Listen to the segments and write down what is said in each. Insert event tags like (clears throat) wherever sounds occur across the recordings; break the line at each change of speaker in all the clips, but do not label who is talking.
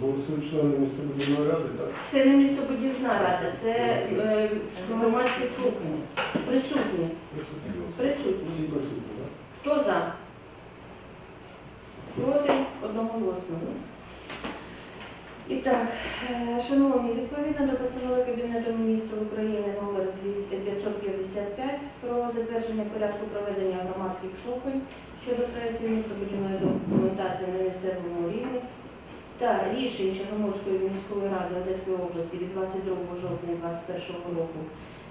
Голосують члени містобудівної ради, так?
Це не містобудівна рада, це е, громадські слухання. Присутні.
Присутні.
Присутні.
Всі присутні, так?
Хто за? Проти одноголосно. І так, е, шановні, відповідно до постанови Кабінету міністрів України номер 555 про затвердження порядку проведення громадських слухань щодо проєктів містобудівної документації на місцевому рівні та рішень Чорноморської міської ради Одеської області від 22 жовтня 2021 року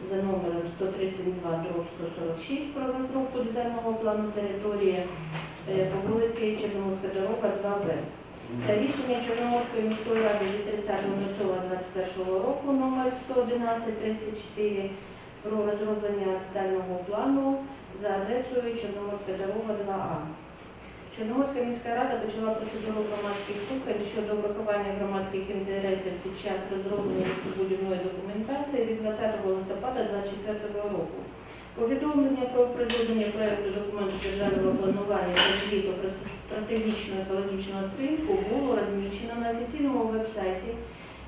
за номером 132 146 про розробку детального плану території е, по вулиці Чорноморська дорога 2Б. Та рішення Чорноморської міської ради від 30.07.21 року номер 11134 про розроблення детального плану за адресою Чорноморська дорога 2А. Чорноморська міська рада почала процедуру громадських слухань щодо врахування громадських інтересів під час розроблення містобудівної документації від 20 листопада 2024 року. Повідомлення про проведення проєкту документу державного планування та звіту про стратегічну екологічну оцінку було розміщено на офіційному веб-сайті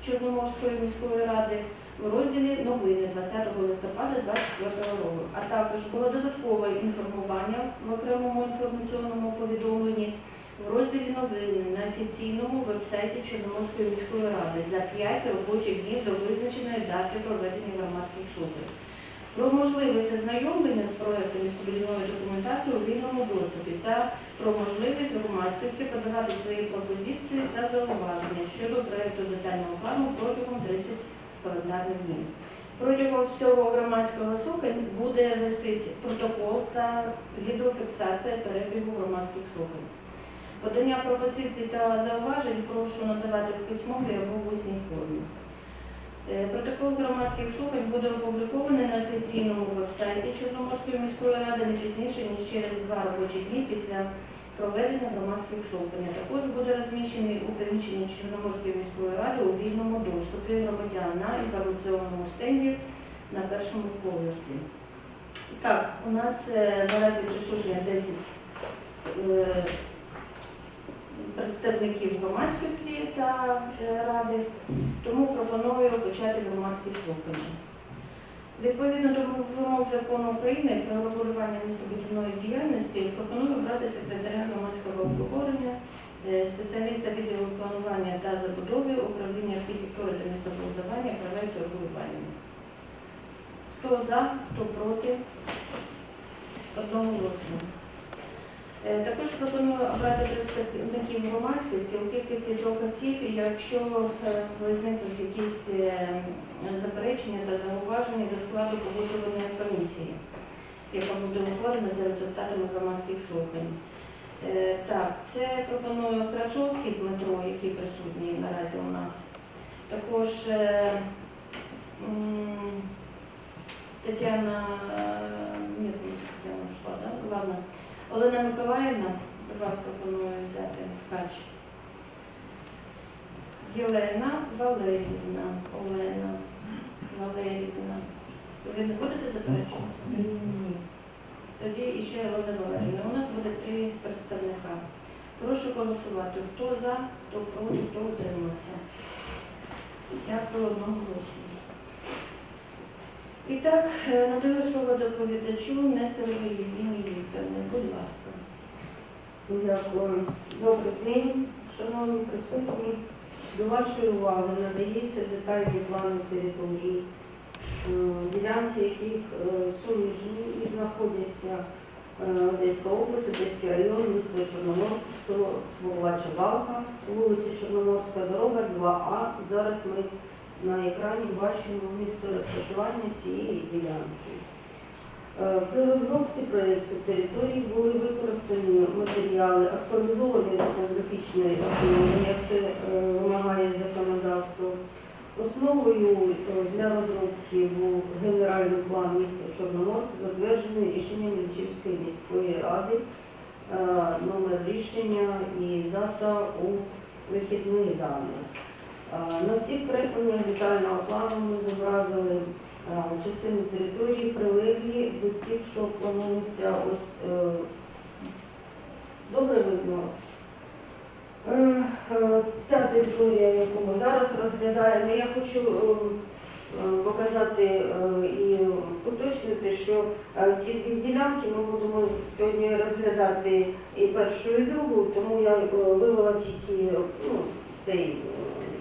Чорноморської міської ради у розділі новини 20 листопада 2024 року, а також було додаткове інформування в окремому інформаційному повідомленні в розділі новини на офіційному веб-сайті Чорноморської міської ради за 5 робочих днів до визначеної дати проведення громадських слухань. Про можливість ознайомлення з проектом містобудівної документації у вільному доступі та про можливість громадськості подавати свої пропозиції та зауваження щодо проекту детального плану протягом 30 календарних днів. Протягом всього громадського слухань буде вестись протокол та відеофіксація перебігу громадських слухань. Подання пропозицій та зауважень прошу надавати в письмовій або в усній формі. Е, Протокол громадських слухань буде опублікований на офіційному веб-сайті Чорноморської міської ради не пізніше, ніж через два робочі дні після проведення громадських слухань. Також буде розміщений у приміщенні Чорноморської міської ради у вільному доступі громадян на інформаційному стенді на першому поверсі. Так, у нас е, наразі присутня 10 е, представників громадськості та е, ради, тому пропоную почати громадські слухання. Відповідно до вимог закону України про регулювання містобудівної діяльності пропоную обрати секретаря громадського обговорення, е, спеціаліста відділу планування та забудови, управління архітектури та містобудування, проекту регулювання. Хто за, хто проти? Одного голосу. Е, Також пропоную обрати представників громадськості у кількості трьох осіб, і якщо е, визникнуть якісь е, заперечення та зауваження до складу погоджувальної комісії, яка буде ухвалена за результатами громадських слухань. Так, це пропоную Красовський Дмитро, який присутній наразі у нас. Також Тетяна, ні, Тетяна йшла? Ладно. Олена Миколаївна, вас пропоную взяти ткач. Єлена Валерівна, Олена Валерівна. Ви не будете заперечувати? Ні. Тоді іще Олена Валерівна. У нас буде три представника. Прошу голосувати. Хто за, хто проти, хто утримався. Дякую одноголосно. І так, е, надаю слово доповідачу Несторові Євгенії Вікторівні. Будь ласка.
Дякую. Добрий день, шановні присутні. До вашої уваги надається детальний план території, е, ділянки яких е, суміжні і знаходяться Одеська область, Одеський район, місто Чорноморськ, село Головача Балка, вулиця Чорноморська дорога, 2А. Зараз ми на екрані бачимо місце розташування цієї ділянки. Е, При розробці проєкту території були використані матеріали актуалізованої топографічної основи, як це е, вимагає законодавство. Основою е, для розробки був генеральний план міста Чорноморськ, затверджений рішенням Львівської міської ради, номер рішення і дата у вихідної дані. На всіх кресленнях детального плану ми зобразили частини території прилеглі до тих, що планується ось е, добре видно. Е, е, Ця територія, яку ми зараз розглядаємо, я хочу показати і уточнити, що ці дві ділянки ми будемо сьогодні розглядати і першу, і другу, тому я вивела тільки ну, цей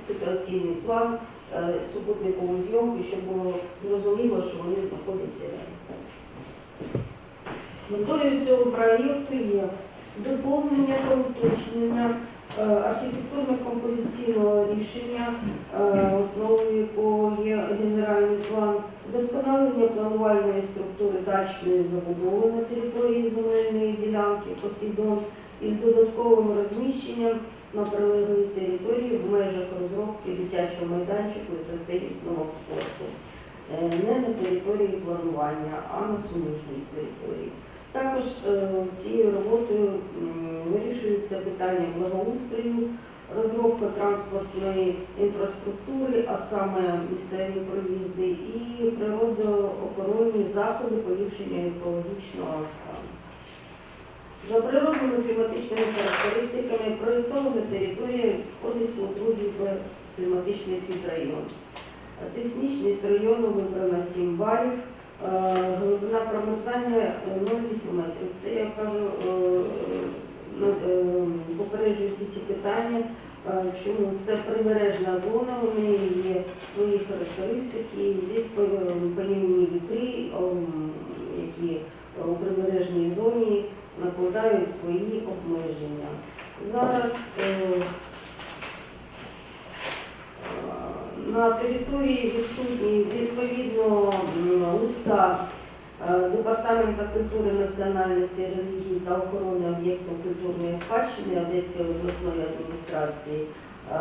ситуаційний план, е, супутникову зйомку, щоб було зрозуміло, що вони знаходяться рядом. Метою цього проєкту є доповнення та уточнення е, архітектурно-композиційного рішення, е, основою якого є генеральний план, вдосконалення планувальної структури дачної забудови на території земельної ділянки Посейдон із додатковим розміщенням на прилеглій території в межах розробки дитячого майданчику і трактористного спорту. Е, Не на території планування, а на суміжній території. Також е, цією роботою вирішується питання благоустрою, розробка транспортної інфраструктури, а саме місцеві проїзди, і природоохоронні заходи поліпшення екологічного стану. За природними кліматичними характеристиками проєктована територія входить у другий кліматичний підрайон. Сейсмічність району вибрана 7 балів. Е, Глибина промерзання е, 0,8 метрів. Це я кажу, е, ну, е, попереджую всі ці питання. Е, Чому це прибережна зона, у неї є свої характеристики. Здесь панівні вітри, які у прибережній зоні накладають свої обмеження. Зараз е, на території відсутні відповідно листа е, Департамента культури, національності, релігії та охорони об'єктів культурної спадщини Одеської обласної адміністрації. Е,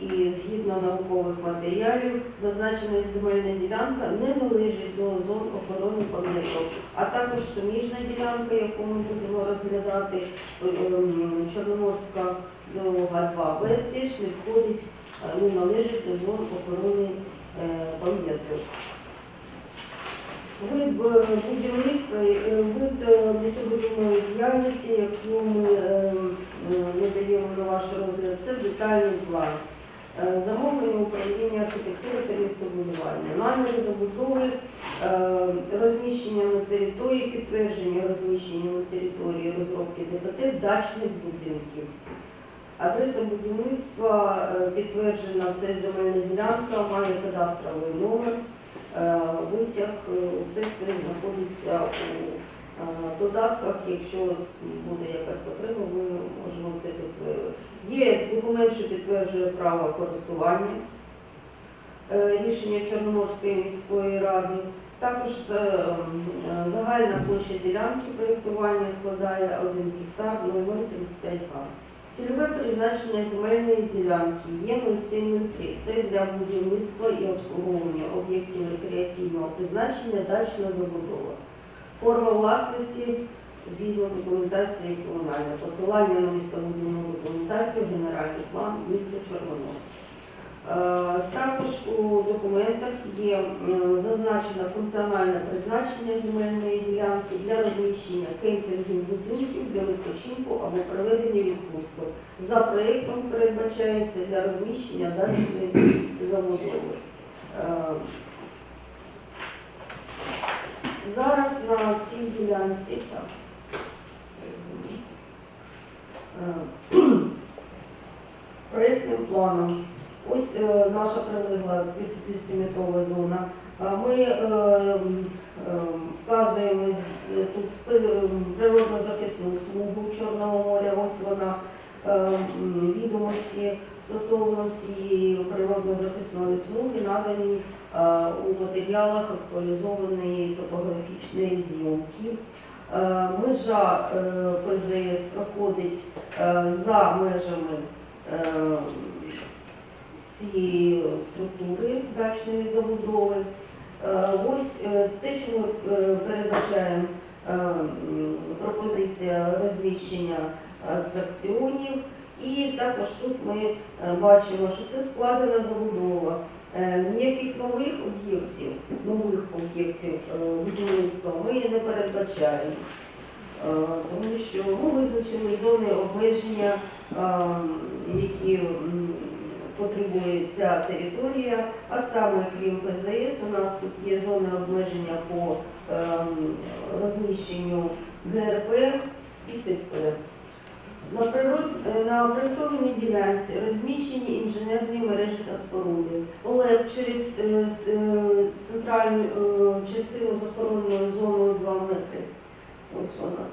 І згідно наукових матеріалів, зазначена земельна ділянка не належить до зон охорони пам'яток, а також суміжна ділянка, яку ми будемо розглядати, е, Чорноморська дорога 2Б, теж не входить е, не належить до зон охорони пам'яток. Вид будівництва, вид містобудівної діяльності, яку ми е, е, надаємо на ваш розгляд, це детальний план. Е, Замовлення управління архітектури та містобудування, наміри забудови, е, розміщення на території, підтвердження розміщення на території розробки ДПТ дачних будинків. Адреса будівництва е, підтверджена, це земельна ділянка, має кадастровий номер, витяг, е, все це знаходиться у додатках. Якщо буде якась потреба, ми можемо це підтвердити. Є документ, що підтверджує право користування, е, рішення Чорноморської міської ради. Також е, загальна площа ділянки проєктування складає 1 гектар 0,35 га. Цільове призначення земельної ділянки є 0703. Це для будівництва і обслуговування об'єктів рекреаційного призначення дачна забудова. Форма власності згідно документації комунальної. Посилання на містобудівну документацію, генеральний план міста Чорномор. Е, Також у документах є зазначено функціональне призначення земельної ділянки для розміщення кемпінгів будинків для відпочинку або проведення відпусток. За проєктом передбачається для розміщення дачної забудови. Зараз на цій ділянці так. Е, (clears throat) проєктним планом. Ось е, наша прилегла 200-метрова зона. Ми е, вказуємо тут е, природно-захисну смугу Чорного моря. Ось вона відомості стосовно цієї природно-захисної смуги надані е, у матеріалах актуалізованої топографічної зйомки. Е, Межа е, ПЗС проходить е, за межами е, цієї структури дачної забудови. Е, Ось е, те, що ми е, передбачаємо е, пропозиція розміщення атракціонів. І також тут ми е, бачимо, що це складена забудова. Е, Ніяких нових об'єктів, нових об'єктів е, будівництва ми не передбачаємо. Тому що ми визначили зони обмеження які потребує ця територія, а саме крім ПЗС, у нас тут є зони обмеження по ем, розміщенню ГРП і ТП. На, природ... е, на проєктованій ділянці розміщені інженерні мережі та споруди. ОЛЕП через е, е, центральну частину з охоронною зоною 2 метри. Ось вона.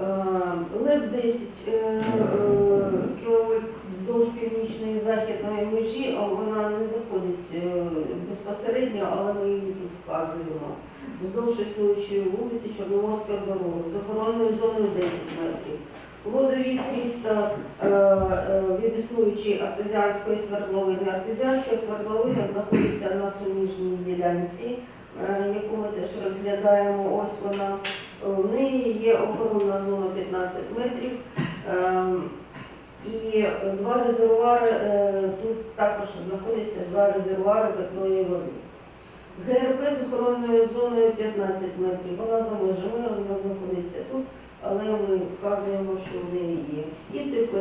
Е, ЛЕП 10 е, кВт вздовж північної західної межі, а вона не заходить безпосередньо, але ми її тут вказуємо. Вздовж існуючої вулиці Чорноморська дорога з охоронною зоною 10 метрів. Водовід 300 е, е, від існуючої артезіанської свердловини. Артезіанська свердловина знаходиться на суміжній ділянці, е, яку ми теж розглядаємо. Ось вона. В неї є охоронна зона 15 метрів. І два резервуари, тут також знаходяться два резервуари питної води. ГРП з охоронною зоною 15 метрів. Вона за межами, вона знаходиться тут, але ми вказуємо, що в неї є. І ТП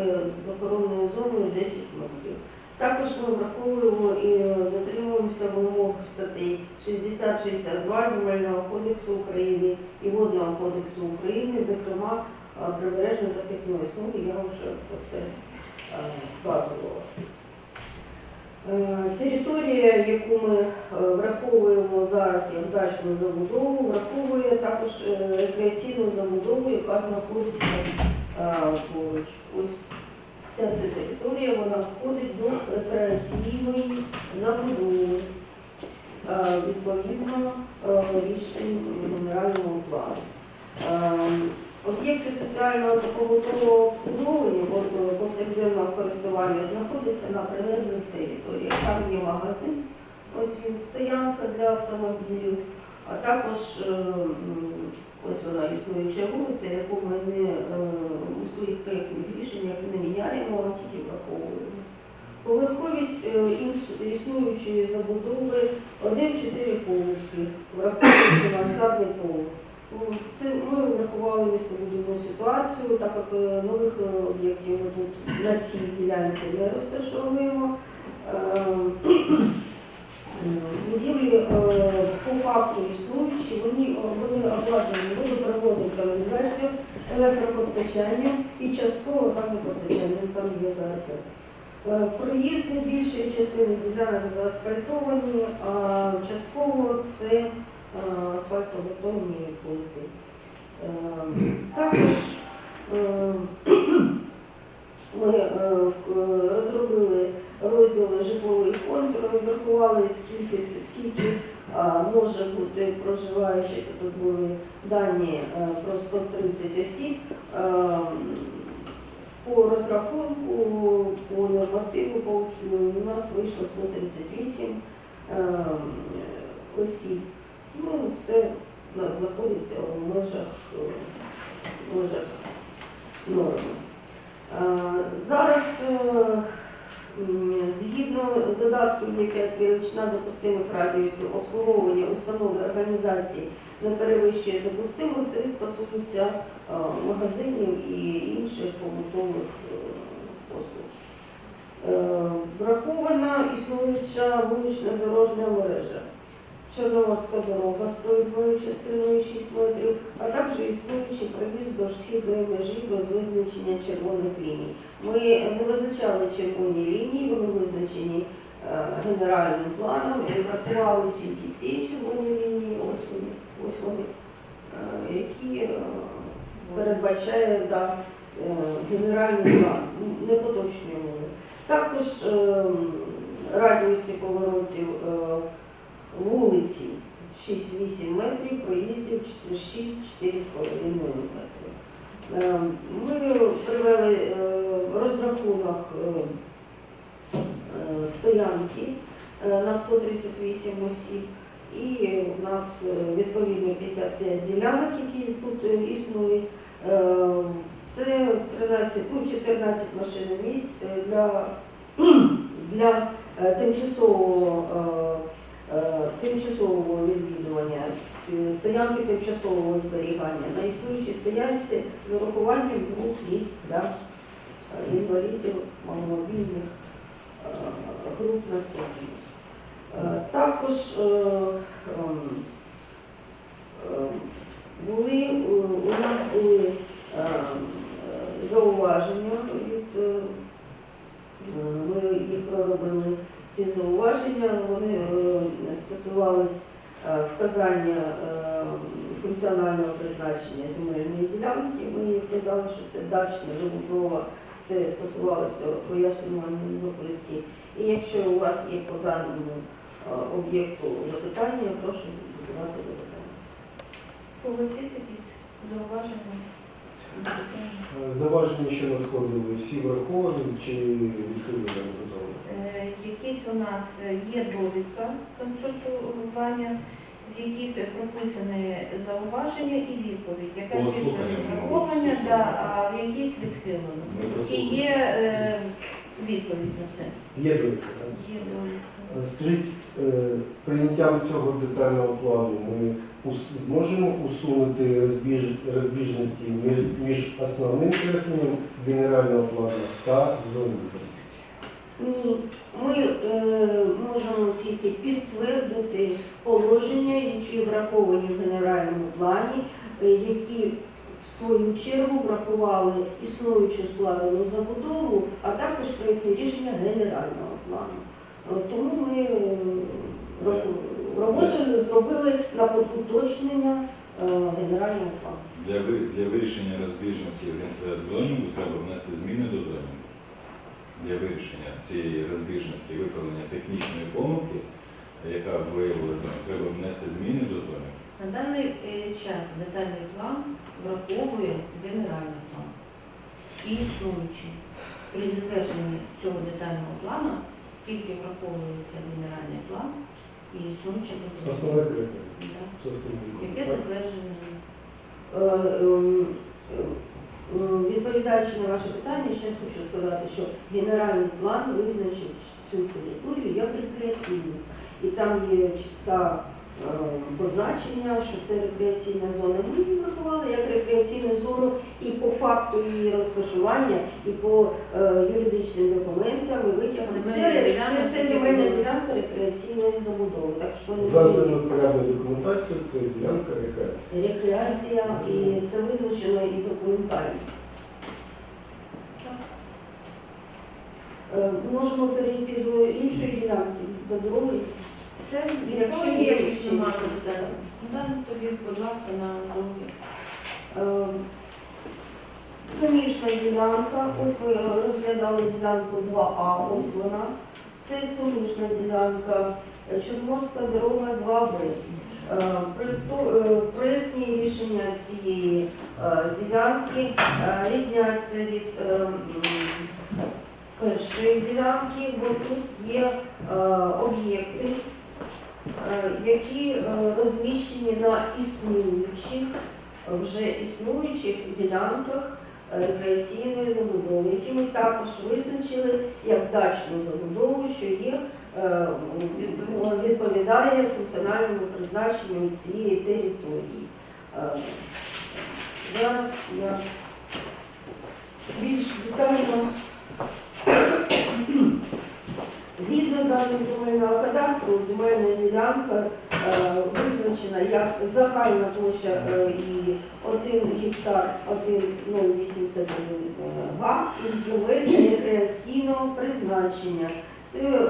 з охоронною зоною 10 метрів. Також ми враховуємо і дотримуємося вимог статей 60-62 Земельного кодексу України і Водного кодексу України, зокрема прибережно захисної смуги, я вже про це вказувала. Територія, яку ми е, враховуємо зараз як дачну забудову, враховує також е, рекреаційну забудову, яка знаходиться е, поруч. Ось вся ця територія вона входить до рекреаційної забудови. Е, Відповідно е, рішень генерального плану. Об'єкти соціального та побутового обслуговування повсякденного користування знаходяться на прилеглих територіях. Там є магазин, ось він стоянка для автомобілів, а також е, ось вона існуюча вулиця, яку ми не е, у своїх проєктних рішеннях не міняємо, а тільки враховуємо. Поверховість е, існуючої забудови 1-4 поверхи, враховуючи мансардний поверх. Це ми врахували містобудівну ситуацію, так як е, нових е, об'єктів ми тут на цій ділянці не розташовуємо. Е, Будівлі по факту існуючі, вони, вони обладнані водопроводною каналізацією, електропостачанням і частково газопостачанням, там є. Е, Проїзди більшої частини ділянок заасфальтовані, а частково це асфальтобетонні плити. Е, Також е, ми е, розробили розділи житловий фонд, розрахували скільки, скільки може бути проживаючих, тут були дані е, про 130 осіб. Е, По розрахунку, по нормативу у нас вийшло 138 е, осіб. Ну, це у нас знаходиться в межах, в межах норми. Зараз е, згідно додатків є величина допустимих радіусів обслуговування установи організації не перевищує допустимих, це стосується е, магазинів і інших побутових е, послуг. Врахована існуюча вулична дорожня мережа. Чорноморська дорога з проїзною частиною 6 метрів, а також існуючий проїзд до східної межі без визначення червоних ліній. Ми не визначали червоні лінії, вони визначені е, генеральним планом і врахували тільки ці червоні лінії, ось вони, ось вони е, які е, передбачає да, генеральний план, не поточнюємо. Також е, радіуси поворотів вулиці 6-8 метрів, проїздів 6-4,5 метри. Е, Ми привели е, розрахунок е, стоянки на 138 осіб. І у нас відповідно 55 ділянок, які тут існують. Це 13, ну, 14 машин місць для, (clears throat) для тимчасового, тимчасового відвідування, е, стоянки тимчасового зберігання на існуючій стоянці з урахуванням двох місць для е, інвалідів маломобільних е, груп населення. Е, Також е, ем, е, були е, у нас були е, е, зауваження від е, е, ми їх проробили ці зауваження. Вони е, стосувались е, вказання е, функціонального призначення земельної ділянки. Ми казали, що це дачна забудова, це стосувалося пояснювальної записки. І якщо у вас є по даному об'єкту запитання, я прошу задавати запитання.
У когось є якісь зауваження?
Е, Заваження, що надходили, всі враховані чи відхилені готові?
Е, Якісь у нас є довідка консультування, в якій прописані зауваження і відповідь. Якась
По
відповідь врахована, да, а в якійсь відхилено. І є е, відповідь на це.
Є довідка, так?
Є довідка.
Е, Скажіть, е, прийняттям цього детального плану ми ус- зможемо усунути розбіж, розбіжності між, між основним кресленням генерального плану та зоною?
Ні, ми е, можемо тільки підтвердити положення, які враховані в генеральному плані, е, які в свою чергу врахували існуючу складену забудову, а також проєктні рішення генерального плану. Е, Тому ми е, ро- роботу зробили на уточнення е, генерального плану.
Для, ви- для вирішення розбіжності в зонінгу треба внести зміни до зонінгу. Для вирішення цієї розбіжності виправлення технічної помилки, яка виявила зону, треба внести зміни до зони.
На даний час детальний план враховує генеральний план і існуючий. При затвердженні цього детального плану тільки враховується генеральний план і.
Це основне.
Яке
Так?
затвердження?
Е, Відповідаючи на ваше питання, ще хочу сказати, що генеральний план визначить цю територію як рекреаційну. І там є чітка позначення, що це рекреаційна зона. Ми її врахували як рекреаційну зону і по факту її розташування, і по е, юридичним документам і витягам. Це,
Земельна ділянка
це, це земельна ділянка рекреаційної забудови. Так що не
За землепорядну документацію це ділянка рекреації.
Рекреація, і це визначено і документально. Е, Можемо перейти до іншої ділянки, до другої.
Це
Якщо
якщо
є
якісь запитань. Да, тоді, будь ласка, на друге.
Е, Суміжна ділянка, ось ми розглядали ділянку 2А, ось вона. Це суміжна ділянка, Чорноморська дорога 2Б. Е, проєкту- е, Проєктні рішення цієї е, ділянки е, різняться від е, першої ділянки, бо тут є об'єкти, які е, розміщені на існуючих вже існуючих ділянках е, рекреаційної забудови, які ми також визначили як дачну забудову, що є е, відповідає функціональному призначенню цієї території. Е, Зараз я більш детально Згідно даних земельного кадастру, земельна ділянка е, визначена як загальна площа е, і 1 гектар 1,081 га із земель (clears throat) рекреаційного призначення. Це, е,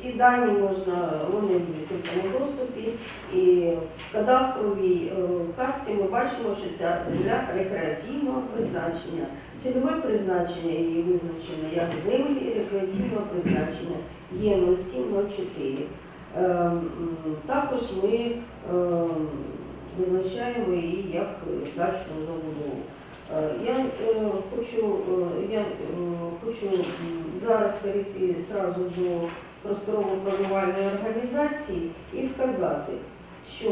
ці дані можна, вони в відкритому доступі, і в кадастровій е, карті ми бачимо, що ця земля рекреаційного призначення. Цільове призначення її визначено як землі рекреаційного призначення є 0704. Ем, Також ми визначаємо її як дачну забудову. Е, Я е, хочу, е, я хочу зараз перейти зразу до просторово-планувальної організації і вказати, що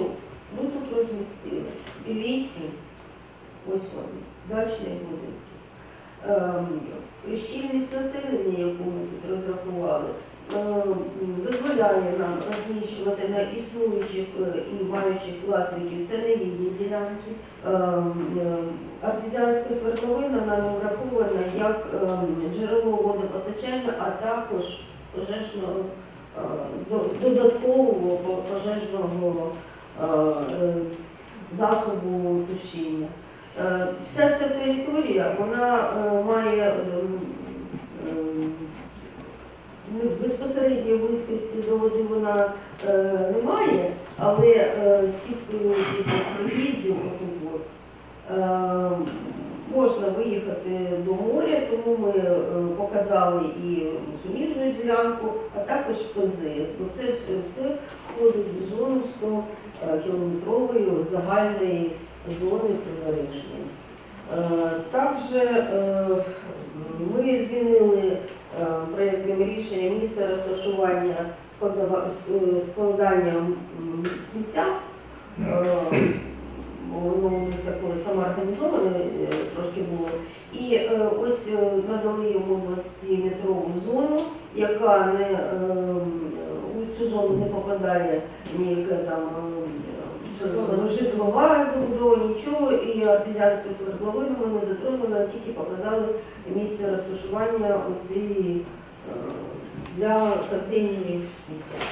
ми тут розмістили в лісі, ось вони, дачний будинок. Ем, щільність населення, яку ми тут розрахували, дозволяє нам розміщувати на існуючих е, і маючих власників це невільні ділянки. Е, е, Артезіанська свердловина нам врахована як е, джерело водопостачання, а також пожежного е, до- додаткового пожежного е, е, засобу тушіння. Е, Вся ця територія вона е, має ем, ем, безпосередньої близькості до води вона е, немає, але е, сіткою проїздів отут е, можна виїхати до моря, тому ми е, показали і суміжну ділянку, а також ПЗС, бо це все, входить в зону 100 е, кілометрової загальної зони прибережної. Е, Також е, ми змінили проєктним рішенням місце розташування складання сміття. Е, Воно таке самоорганізоване е, трошки було. І е, ось е, надали йому 20-метрову зону, яка не е, у цю зону не попадає ніяке там е, житлова забудова, нічого, і артезіанську свердловину ми не затронули, тільки показали місце розташування оцієї е, для контейнерів сміття.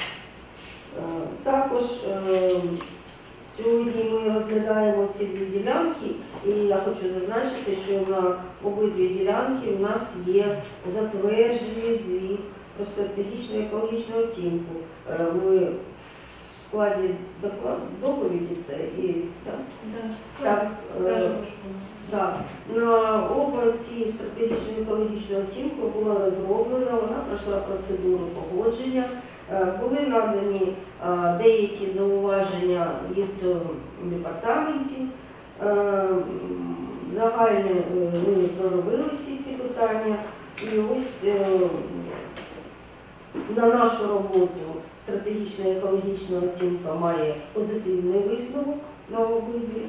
Е, Також е, сьогодні ми розглядаємо ці дві ділянки, і я хочу зазначити, що на обидві ділянки у нас є затверджений звіт про стратегічну екологічну оцінку. Ми складі доповіді це і так, е, так, на області стратегічну екологічну оцінку була розроблена, вона пройшла процедуру погодження. Е, Були надані е, деякі зауваження від е, департаментів. Е, Загально ми проробили всі ці питання. І ось е, на нашу роботу стратегічна екологічна оцінка має позитивний висновок на обидві.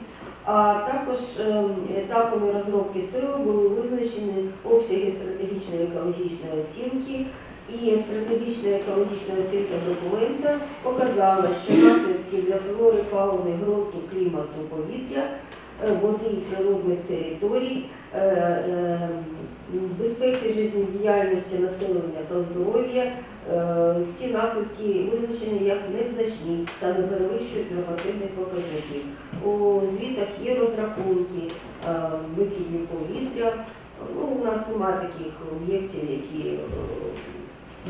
А також е, етапами розробки СИО були визначені обсяги стратегічної екологічної оцінки, і стратегічна екологічна оцінка документа показала, що наслідки для флори, фауни, ґрунту, клімату, повітря, е, води і природних територій, безпеки життєдіяльності населення та здоров'я. е, Ці наслідки визначені як незначні та не перевищують нормативних показників. У звітах є розрахунки е, викидів повітря. Ну, у нас немає таких об'єктів, які е,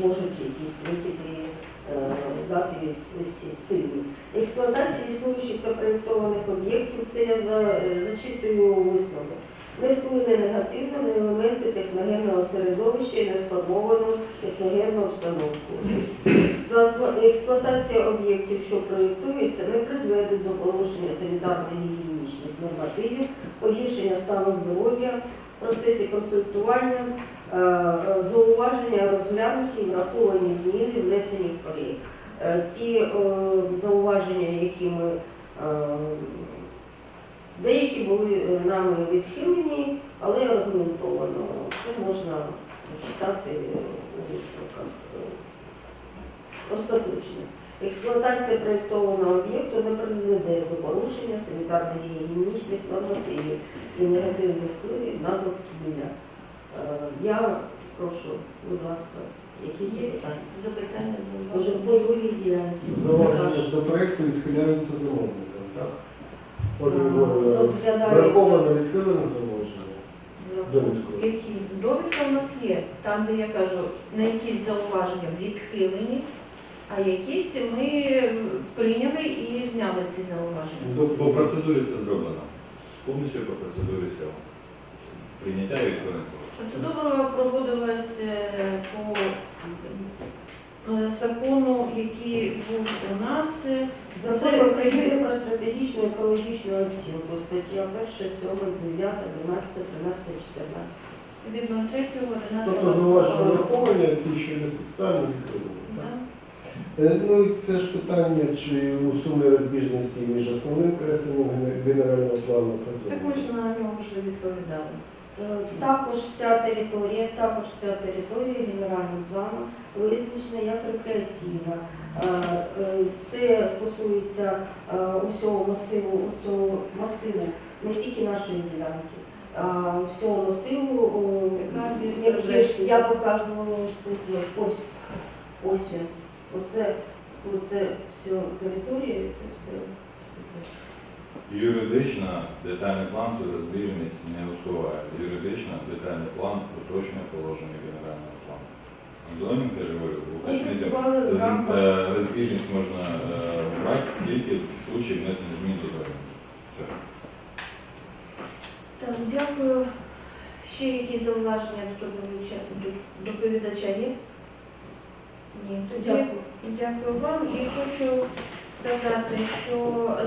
можуть якісь викиди е, дати сильні. Експлуатація існуючих та проєктованих об'єктів, це я зачитую висновок. Не вплине негативно на елементи техногенного середовища і на сформовану техногенну обстановку. Експлуатація об'єктів, що проєктується, не призведе до порушення санітарно-гігієнічних нормативів, погіршення стану здоров'я в процесі консультування, е, зауваження розглянуті, і враховані зміни, внесені в проєкт. Е, Ті е, зауваження, які ми деякі були е, нами відхилені, але аргументовано. Це можна читати у висновках е, остаточно. Експлуатація проєктованого об'єкту не призведе до порушення санітарно-гігієнічних нормативів і негативних впливів на довкілля. Е, Я прошу, будь ласка, якісь
Є
запитання?
запитання
Може, по другій ділянці.
Зауваження до проєкту відхиляються замовником, так? Враховано відхилене зауваження? Довідку.
Які довідка у нас є, там, де я кажу, на якісь зауваження відхилені, а якісь ми прийняли і зняли ці зауваження.
По процедурі це зроблено. Повністю по процедурі села. Прийняття і відповідно.
Процедура проводилась е, по закону, який був у нас. е,
Закон України про стратегічну екологічну оцінку, стаття 1, 7, 9, 12, 13, 14.
Відповідно 3 11
Тобто зауваження враховані, ті, що безпідставні, відхилені. так? Е, Ну і це ж питання, чи усуне розбіжності між основним кресленням генерального плану та
Так ми ж на нього вже відповідали.
Е, Також ця територія, також ця територія генеральним планом визначена як рекреаційна. Е, е, Це стосується е, усього масиву, усього масиву, не тільки нашої ділянки, а всього масиву. о,
Яка від-
як є- Я показувала ось тут, ось, ось він. Оце, оце все територія, це все.
Юридична детальний план цю розбіжність не усуває. Юридично детальний план уточнює положення генерального плану. Зонінг, я ж говорю,
Ми
уточнюється.
працювали в
З-
рамках
е, Розбіжність можна е, брати тільки в случаї внесення змін до зонінга.
Так, дякую. Ще якісь зауваження до доповідача, до доповідача є? Ні, тоді
Дякую.
дякую вам і хочу сказати, що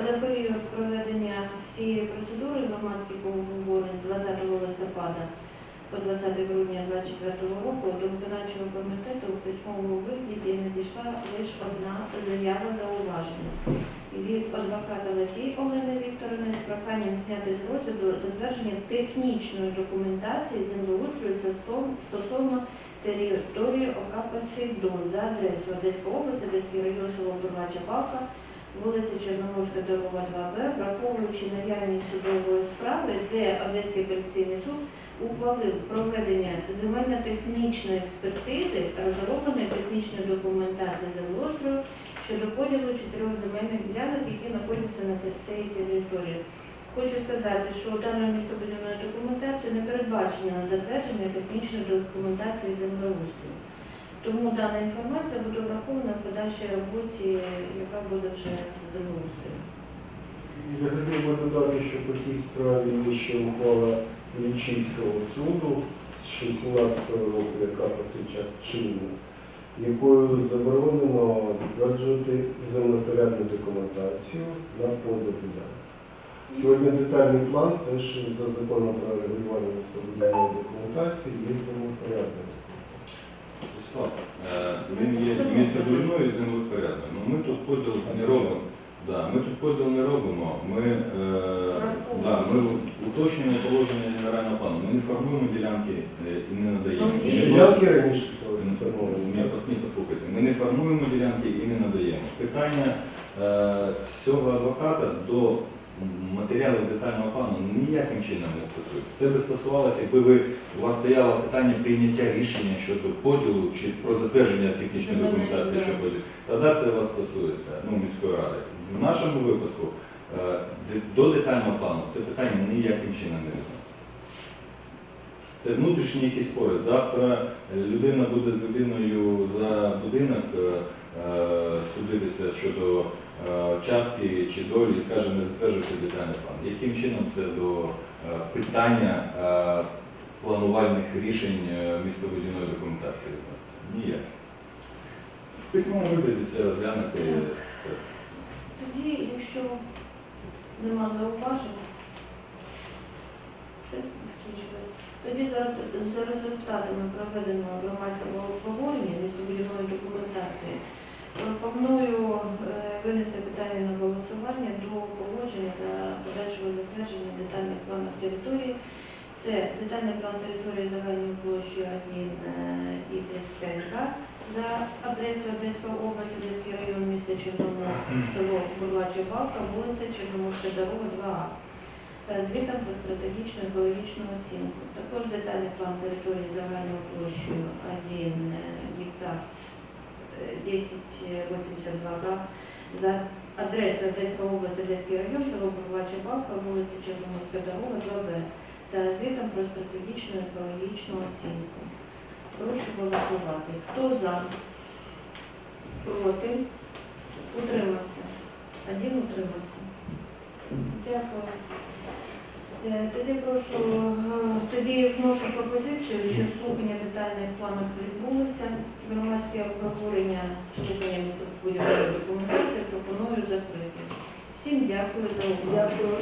за період проведення всієї процедури громадських обговорень з 20 листопада по 20 грудня 2024 року до виконавчого комітету у письмовому вигляді надійшла лише одна заява зауваження. Від адвоката Латій Олени Вікторовни з проханням зняти з розгляду затвердження технічної документації землеустрою стосовно- території ОК Посейдон за адресою Одеська область, Одеський район, село Бурвача Палка, вулиця Чорноморська, дорога 2Б, враховуючи наявність судової справи, де Одеський апеляційний суд ухвалив проведення земельно-технічної експертизи розробленої технічної документації землеустрою щодо поділу чотирьох земельних ділянок, які знаходяться на цій території. Хочу сказати, що даною містобудівною документацією не передбачено затвердження технічної документації землеустрою. Тому дана інформація буде врахована в подальшій роботі, яка буде вже землеустрою.
Я хотів би додати, що по тій справі ще ухвала Лічівського суду з 16-го року, яка по цей час чинна, якою заборонено затверджувати землепорядну документацію на поділ. Сьогодні детальний план це ж за законом про регулювання містобудівної документації є землепорядна документація.
Вячеслав, е, Він є містобудівною і землевпорядною. Ну, ми тут поділ не робимо. Да, ми тут поділ не робимо. Ми, е, да, ми уточнюємо положення генерального плану. Ми не формуємо ділянки е, і не надаємо.
Ну,
І
і-
не
Ділянки раніше
Ні, пос- ні, послухайте, ми не формуємо ділянки і не надаємо. Питання е, цього адвоката до матеріалів детального плану ніяким чином не стосується. Це би стосувалося, якби ви, у вас стояло питання прийняття рішення щодо поділу чи про затвердження технічної документації, що
ділянки.
поділ. Тоді це вас стосується ну, міської ради. В нашому випадку е, до детального плану це питання ніяким чином не відноситься. Це внутрішні якісь спори. Завтра е, людина буде з людиною за будинок е, судитися щодо частки чи долі скаже, не затверджується детальний план. Яким чином це до питання планувальних рішень містобудівної документації? Ніяк. В письмовому вигляді це розглянути.
Тоді, якщо нема зауважень, все закінчилось. Тоді за, результатами проведеного громадського обговорення містобудівної документації пропоную е, винести питання на голосування до погодження та подальшого затвердження детальних планів території. Це детальний план території загальною площею 1 і 35 га за адресою Одеська область, Одеський район, місто Чорноморськ, село Бурлача Балка, вулиця Чорноморська дорога 2А. Звітом про стратегічну екологічну оцінку. Також детальний план території загальною площею 1 гектар е, 1082 га за адресою Одеська область, Одеський район, село Бурлача Балка, вулиця Чорноморська дорога 2Б та звітом про стратегічну екологічну оцінку. Прошу голосувати. Хто за? Проти? Утримався. Один утримався. Дякую. Е, Тоді прошу, тоді вношу пропозицію, що слухання детальних планів відбулося. Громадське обговорення слухання містобудівної документації пропоную закрити. Всім дякую за увагу.
Дякую.